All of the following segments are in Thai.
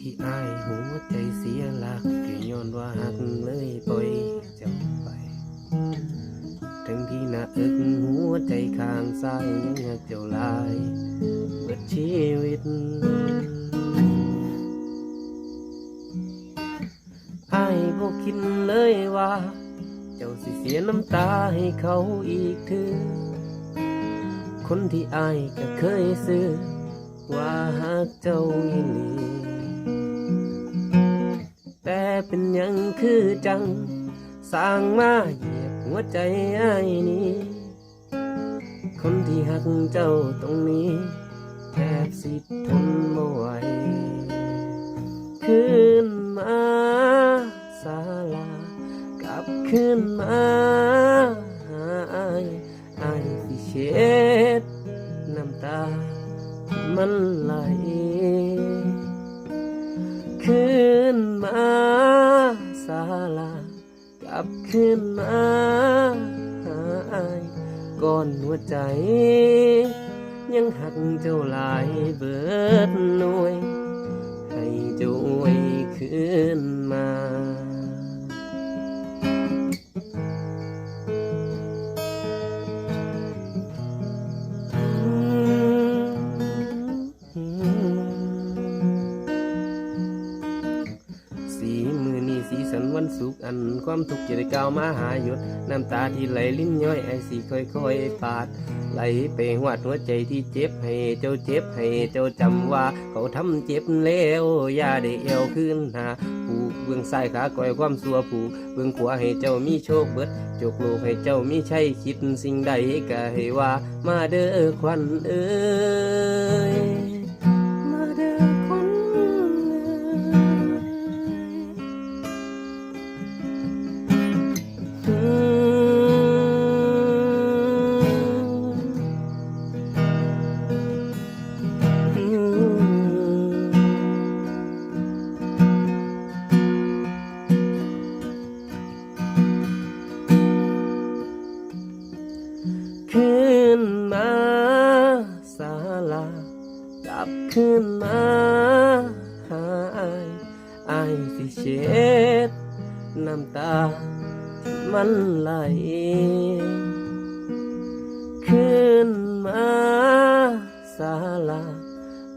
ที่อายหัวใจเสียหลักก็ย้อนว่าหักเลยปล่อยเจ้าไป ทั้งที่หน้าอึกหัวใจข้างซ้ายยังหักเจ้าลายเบิดชีวิตอายบ่คิดเลยว่า เจ้าสิเสียน้ำตาให้เขาอีกถือคนที่อายก็เคยซื้อว่าหากเจ้าอีหลี เป็นยังคือจัง สร้างมาเหยียบหัวใจไอ้นี้ คนที่หักเจ้าตรงนี้ แทบสิทนไม่ไหวคืนมาศาลา กลับคืนมาหาไอ้ายอ้ายสิเช็ดน้ำตามันไหลคืนมา ศาลากลับขึ้นมาหาอายก่อนหัวใจ ยังหักเจ้าหลายเบิดหน่วย ให้เจ้าอวยขึ้นมา สุขอันความทุกข์จะได้ก้าวมาหาหยุดน้ำตาที่ไหลลิ้นย้อยไอสีค่อยๆปาด ไหลไปหวดหัวใจที่เจ็บให้เจ้าเจ็บให้เจ้าจำว่า เขาทำเจ็บแล้วอย่าได้เอวขึ้นหาผู้เบื้องซ้ายขาก่อยความสัวผู้เบื้องขวาให้เจ้ามีโชคเบิดจกลูกให้เจ้ามีชัยคิดสิ่งใดก็ให้ว่า มาเด้อควันเอ้ากลับคืนมาหาอายอายสิเช็ดน้ำตามันไหลคืนมาศาลา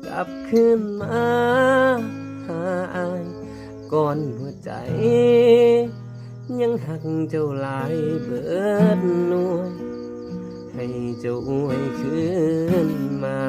กลับคืนมาหาอายก่อนหัวใจ ยังหักเจ้าหลายเบิดหน่วยให้เจ้าอวยคืนมา